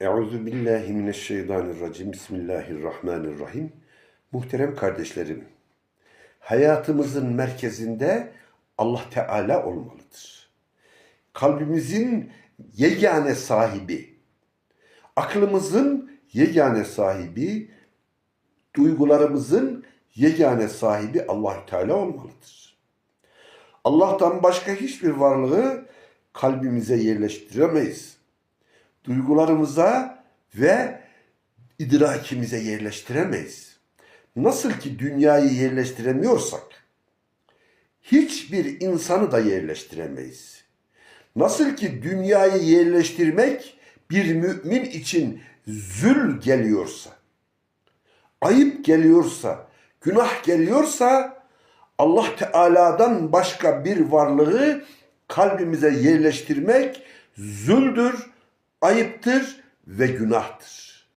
Euzu billahi mineşşeytanirracim. Bismillahirrahmanirrahim. Muhterem kardeşlerim, hayatımızın merkezinde Allah Teala olmalıdır. Kalbimizin yegane sahibi, aklımızın yegane sahibi, duygularımızın yegane sahibi Allah Teala olmalıdır. Allah'tan başka hiçbir varlığı kalbimize yerleştiremeyiz duygularımıza ve idrakimize yerleştiremeyiz. Nasıl ki dünyayı yerleştiremiyorsak, hiçbir insanı da yerleştiremeyiz. Nasıl ki dünyayı yerleştirmek bir mümin için zül geliyorsa, ayıp geliyorsa, günah geliyorsa Allah Teala'dan başka bir varlığı kalbimize yerleştirmek züldür, ayıptır ve günahtır.